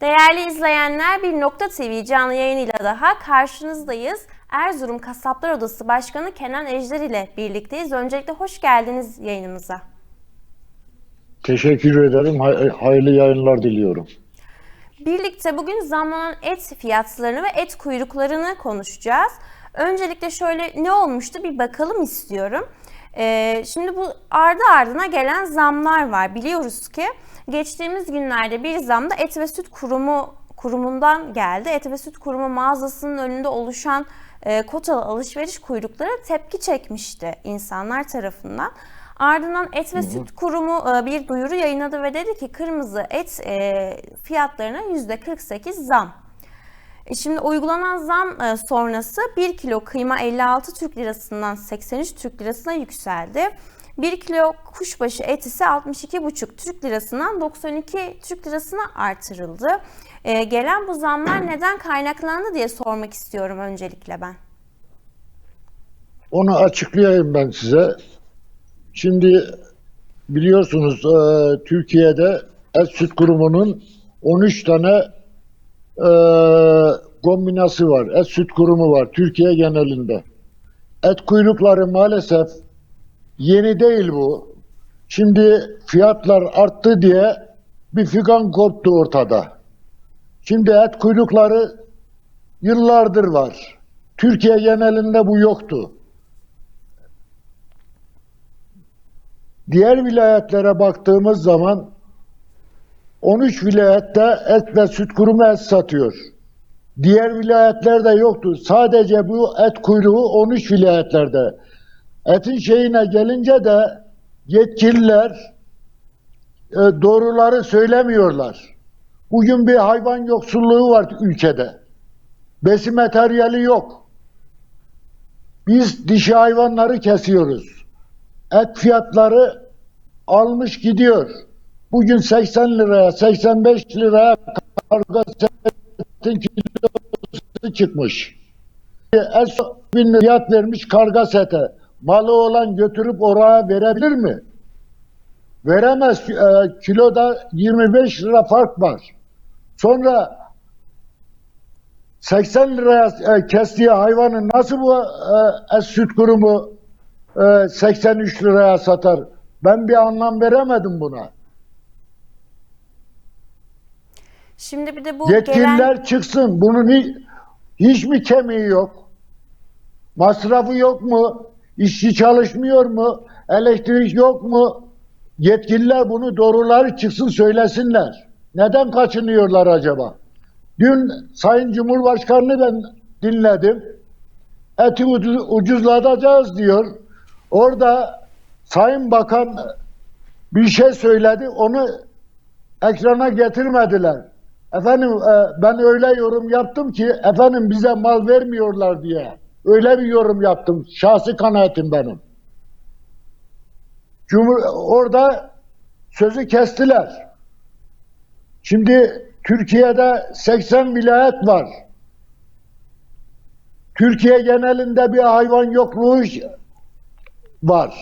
Değerli izleyenler bir Nokta TV canlı yayınıyla daha karşınızdayız. Erzurum Kasaplar Odası Başkanı Kenan Ejder ile birlikteyiz. Öncelikle hoş geldiniz yayınımıza. Teşekkür ederim. Hay- hayırlı yayınlar diliyorum. Birlikte bugün zamlanan et fiyatlarını ve et kuyruklarını konuşacağız. Öncelikle şöyle ne olmuştu bir bakalım istiyorum. Ee, şimdi bu ardı ardına gelen zamlar var. Biliyoruz ki geçtiğimiz günlerde bir zam da Et ve Süt Kurumu kurumundan geldi. Et ve Süt Kurumu mağazasının önünde oluşan e, kotalı alışveriş kuyrukları tepki çekmişti insanlar tarafından. Ardından Et ve Süt Kurumu e, bir duyuru yayınladı ve dedi ki kırmızı et e, fiyatlarına %48 zam. Şimdi uygulanan zam e, sonrası 1 kilo kıyma 56 Türk lirasından 83 Türk lirasına yükseldi. 1 kilo kuşbaşı et ise 62,5 Türk lirasından 92 Türk lirasına artırıldı. E, gelen bu zamlar neden kaynaklandı diye sormak istiyorum öncelikle ben. Onu açıklayayım ben size. Şimdi biliyorsunuz e, Türkiye'de Et Süt Kurumu'nun 13 tane e, kombinası var. Et Süt Kurumu var Türkiye genelinde. Et kuyrukları maalesef yeni değil bu. Şimdi fiyatlar arttı diye bir figan koptu ortada. Şimdi et kuyrukları yıllardır var. Türkiye genelinde bu yoktu. Diğer vilayetlere baktığımız zaman 13 vilayette et ve süt kurumu et satıyor. Diğer vilayetlerde yoktu. Sadece bu et kuyruğu 13 vilayetlerde. Etin şeyine gelince de yetkililer e, doğruları söylemiyorlar. Bugün bir hayvan yoksulluğu var ülkede. Besin materyali yok. Biz dişi hayvanları kesiyoruz. Et fiyatları almış gidiyor. Bugün 80 liraya, 85 liraya karga setin kilosu çıkmış. Et bin fiyat vermiş karga sete. Malı olan götürüp oraya verebilir mi? Veremez. E, kiloda 25 lira fark var. Sonra 80 liraya e, kestiği hayvanı nasıl bu e, et süt kurumu e, 83 liraya satar? Ben bir anlam veremedim buna. Şimdi bir de bu Yetkililer gelen çıksın. Bunun hi- hiç mi kemiği yok? Masrafı yok mu? İşçi çalışmıyor mu? Elektrik yok mu? Yetkililer bunu doğruları çıksın söylesinler. Neden kaçınıyorlar acaba? Dün Sayın Cumhurbaşkanı'nı ben dinledim. Eti ucuz, ucuzlatacağız diyor. Orada Sayın Bakan bir şey söyledi. Onu ekrana getirmediler. Efendim e, ben öyle yorum yaptım ki efendim bize mal vermiyorlar diye. Öyle bir yorum yaptım. Şahsi kanaatim benim. Cumhur orada sözü kestiler. Şimdi Türkiye'de 80 vilayet var. Türkiye genelinde bir hayvan yokluğu var.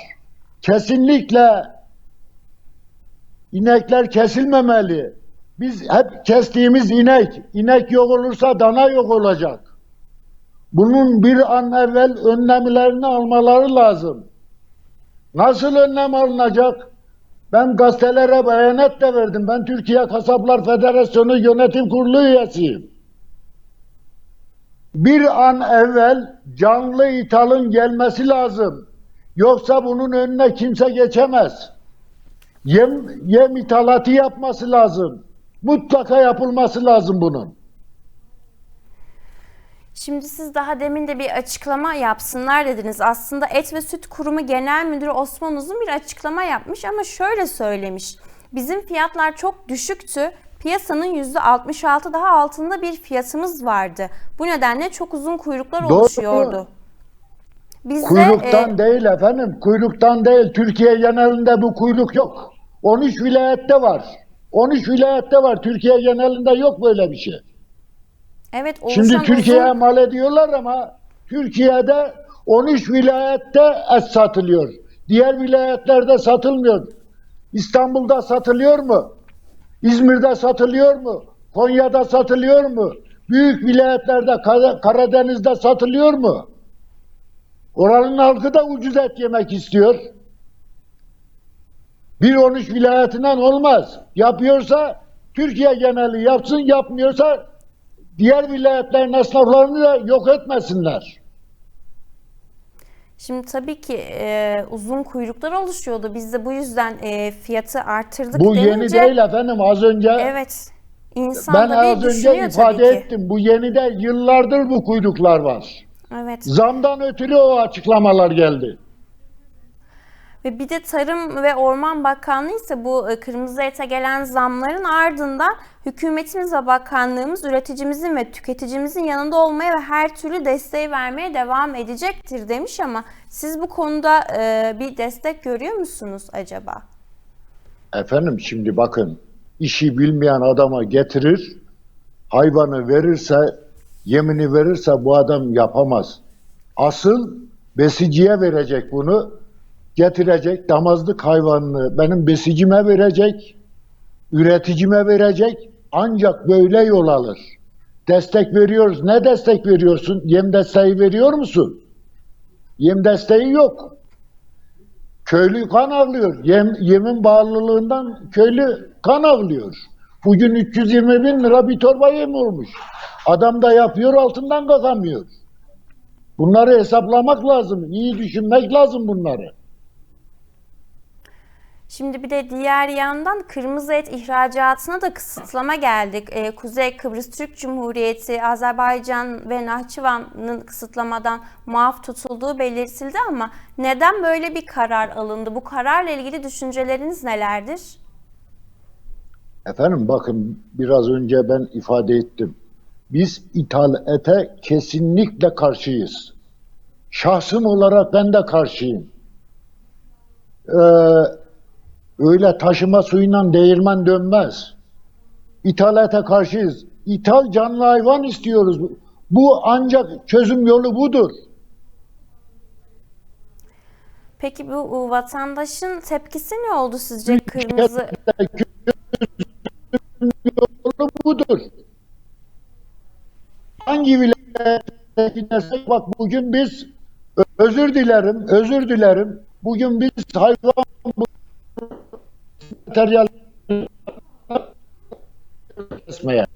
Kesinlikle inekler kesilmemeli. Biz hep kestiğimiz inek, inek yok olursa dana yok olacak. Bunun bir an evvel önlemlerini almaları lazım. Nasıl önlem alınacak? Ben gazetelere beyanet de verdim. Ben Türkiye Kasaplar Federasyonu Yönetim Kurulu üyesiyim. Bir an evvel canlı ithalın gelmesi lazım. Yoksa bunun önüne kimse geçemez. Yem, yem ithalatı yapması lazım. Mutlaka yapılması lazım bunun. Şimdi siz daha demin de bir açıklama yapsınlar dediniz. Aslında Et ve Süt Kurumu Genel Müdürü Osman Uzun bir açıklama yapmış ama şöyle söylemiş. Bizim fiyatlar çok düşüktü. Piyasanın %66 daha altında bir fiyatımız vardı. Bu nedenle çok uzun kuyruklar Doğru. oluşuyordu. Biz de, Kuyruktan e, değil efendim. Kuyruktan değil. Türkiye genelinde bu kuyruk yok. 13 vilayette var. 13 vilayette var. Türkiye genelinde yok böyle bir şey. evet Şimdi Türkiye'ye uzun- mal ediyorlar ama Türkiye'de 13 vilayette et satılıyor. Diğer vilayetlerde satılmıyor. İstanbul'da satılıyor mu? İzmir'de satılıyor mu? Konya'da satılıyor mu? Büyük vilayetlerde Kara- Karadeniz'de satılıyor mu? Oranın halkı da ucuz et yemek istiyor. Bir 13 vilayetinden olmaz. Yapıyorsa Türkiye geneli yapsın, yapmıyorsa diğer vilayetlerin esnaflarını da yok etmesinler. Şimdi tabii ki e, uzun kuyruklar oluşuyordu. Biz de bu yüzden e, fiyatı artırdık Bu yeni denince- değil efendim. Az önce Evet. İnsan ben da az önce ifade ettim. Bu yeni de yıllardır bu kuyruklar var. Evet. Zamdan ötürü o açıklamalar geldi. Ve bir de Tarım ve Orman Bakanlığı ise bu e, kırmızı ete gelen zamların ardından hükümetimiz ve bakanlığımız üreticimizin ve tüketicimizin yanında olmaya ve her türlü desteği vermeye devam edecektir demiş ama siz bu konuda e, bir destek görüyor musunuz acaba? Efendim şimdi bakın işi bilmeyen adama getirir hayvanı verirse yemini verirse bu adam yapamaz. Asıl besiciye verecek bunu getirecek damazlık hayvanını benim besicime verecek üreticime verecek ancak böyle yol alır. Destek veriyoruz. Ne destek veriyorsun? Yem desteği veriyor musun? Yem desteği yok. Köylü kan ağlıyor. Yem, yemin bağlılığından köylü kan ağlıyor. Bugün 320 bin lira bir torba yem olmuş. Adam da yapıyor altından kalkamıyor. Bunları hesaplamak lazım. İyi düşünmek lazım bunları. Şimdi bir de diğer yandan kırmızı et ihracatına da kısıtlama geldi. Ee, Kuzey Kıbrıs Türk Cumhuriyeti, Azerbaycan ve Nahçıvan'ın kısıtlamadan muaf tutulduğu belirtildi ama neden böyle bir karar alındı? Bu kararla ilgili düşünceleriniz nelerdir? Efendim bakın biraz önce ben ifade ettim. Biz ithal ete kesinlikle karşıyız. Şahsım olarak ben de karşıyım. Ee, öyle taşıma suyuyla değirmen dönmez. İthal ete karşıyız. İthal canlı hayvan istiyoruz. Bu ancak çözüm yolu budur. Peki bu vatandaşın tepkisi ne oldu sizce kırmızı? yolu budur. Hangi vilayete bak bugün biz özür dilerim, özür dilerim. Bugün biz hayvan materyal kesmeye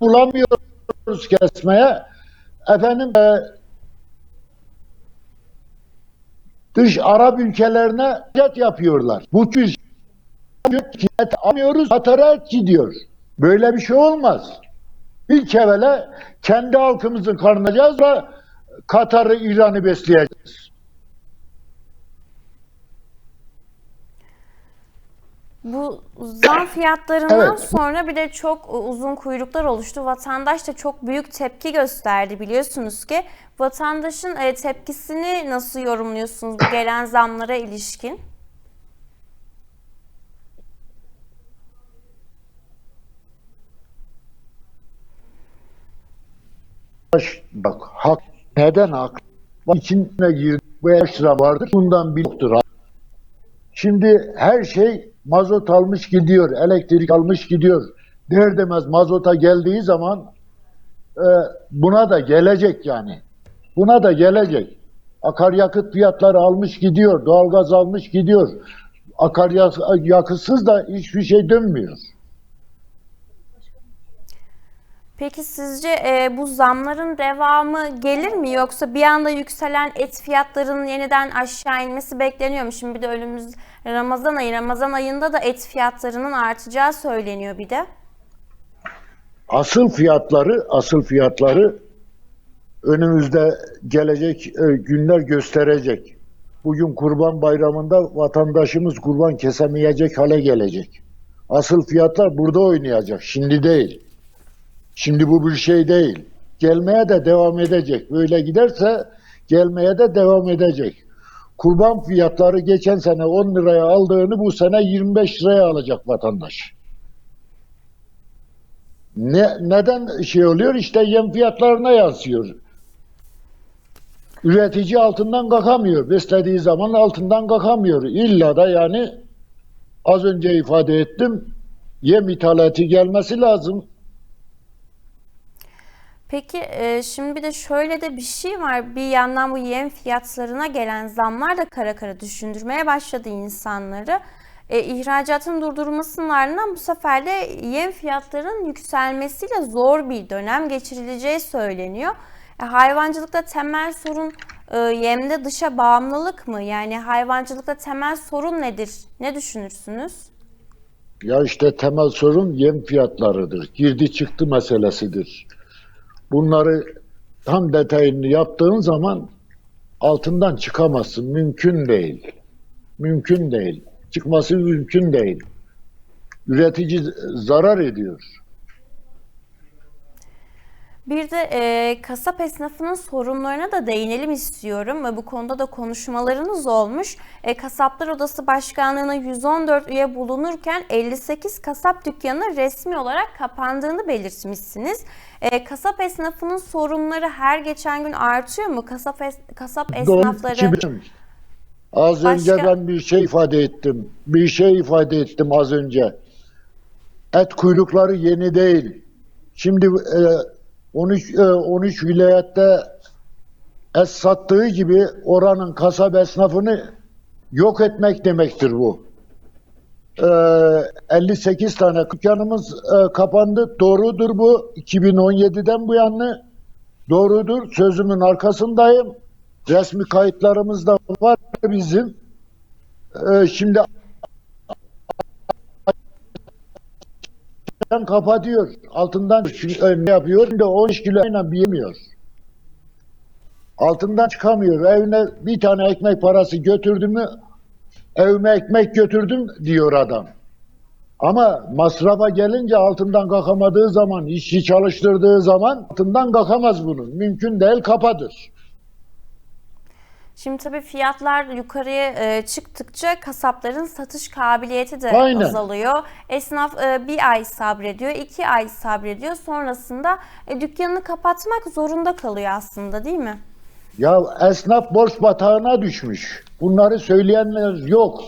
bulamıyoruz kesmeye. Efendim e, dış Arap ülkelerine jet yapıyorlar. Bu tür et almıyoruz, Katar'a gidiyor. Böyle bir şey olmaz. İlk evvela kendi halkımızın karnını doyuracağız ve Katar'ı, İran'ı besleyeceğiz. Bu zam fiyatlarından Evet. sonra bir de çok uzun kuyruklar oluştu. Vatandaş da çok büyük tepki gösterdi biliyorsunuz ki. Vatandaşın e, tepkisini nasıl yorumluyorsunuz bu gelen zamlara ilişkin? Bak hak neden hak? İçine girdi. Bu lira vardır. Bundan bir yoktur. Şimdi her şey mazot almış gidiyor. Elektrik almış gidiyor. Der demez mazota geldiği zaman e, buna da gelecek yani. Buna da gelecek. Akaryakıt fiyatları almış gidiyor. Doğalgaz almış gidiyor. Akaryakıtsız da hiçbir şey dönmüyor. Peki sizce e, bu zamların devamı gelir mi yoksa bir anda yükselen et fiyatlarının yeniden aşağı inmesi bekleniyor mu? Şimdi bir de önümüz Ramazan ayı. Ramazan ayında da et fiyatlarının artacağı söyleniyor bir de. Asıl fiyatları, asıl fiyatları önümüzde gelecek e, günler gösterecek. Bugün Kurban Bayramı'nda vatandaşımız kurban kesemeyecek hale gelecek. Asıl fiyatlar burada oynayacak, şimdi değil. Şimdi bu bir şey değil. Gelmeye de devam edecek. Böyle giderse gelmeye de devam edecek. Kurban fiyatları geçen sene 10 liraya aldığını bu sene 25 liraya alacak vatandaş. Ne, neden şey oluyor? İşte yem fiyatlarına yansıyor. Üretici altından kalkamıyor. Beslediği zaman altından kalkamıyor. İlla da yani Az önce ifade ettim. Yem ithalatı gelmesi lazım. Peki e, şimdi bir de şöyle de bir şey var. Bir yandan bu yem fiyatlarına gelen zamlar da kara kara düşündürmeye başladı insanları. E, ihracatın durdurulmasının ardından bu sefer de yem fiyatlarının yükselmesiyle zor bir dönem geçirileceği söyleniyor. E, hayvancılıkta temel sorun e, yemde dışa bağımlılık mı? Yani hayvancılıkta temel sorun nedir? Ne düşünürsünüz? Ya işte temel sorun yem fiyatlarıdır. Girdi çıktı meselesidir. Bunları tam detayını yaptığın zaman altından çıkamazsın. Mümkün değil. Mümkün değil. Çıkması mümkün değil. Üretici zarar ediyor. Bir de e, kasap esnafının sorunlarına da değinelim istiyorum ve bu konuda da konuşmalarınız olmuş. E, Kasaplar Odası Başkanlığı'na 114 üye bulunurken 58 kasap dükkanı resmi olarak kapandığını belirtmişsiniz. E, kasap esnafının sorunları her geçen gün artıyor mu? Kasap es- kasap Doğru, esnafları 2000. Az önce Başka- ben bir şey ifade ettim. Bir şey ifade ettim az önce. Et kuyrukları yeni değil. Şimdi e, 13 e, 13 vilayette et sattığı gibi oranın kasap esnafını yok etmek demektir bu. E, 58 tane dükkanımız e, kapandı. Doğrudur bu. 2017'den bu yana doğrudur. Sözümün arkasındayım. Resmi kayıtlarımız da var bizim. Ee, şimdi kapatıyor. Altından ne yapıyor? Şimdi 13 kiloyla yemiyor. Altından çıkamıyor. Evine bir tane ekmek parası götürdü mü evime ekmek götürdüm diyor adam. Ama masrafa gelince altından kalkamadığı zaman, işçi çalıştırdığı zaman altından kalkamaz bunun. Mümkün değil, kapatır. Şimdi tabii fiyatlar yukarıya e, çıktıkça kasapların satış kabiliyeti de Aynen. azalıyor. Esnaf e, bir ay sabrediyor, iki ay sabrediyor. Sonrasında e, dükkanını kapatmak zorunda kalıyor aslında değil mi? Ya esnaf borç batağına düşmüş. Bunları söyleyenler yok.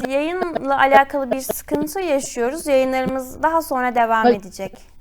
Evet, yayınla alakalı bir sıkıntı yaşıyoruz. Yayınlarımız daha sonra devam edecek.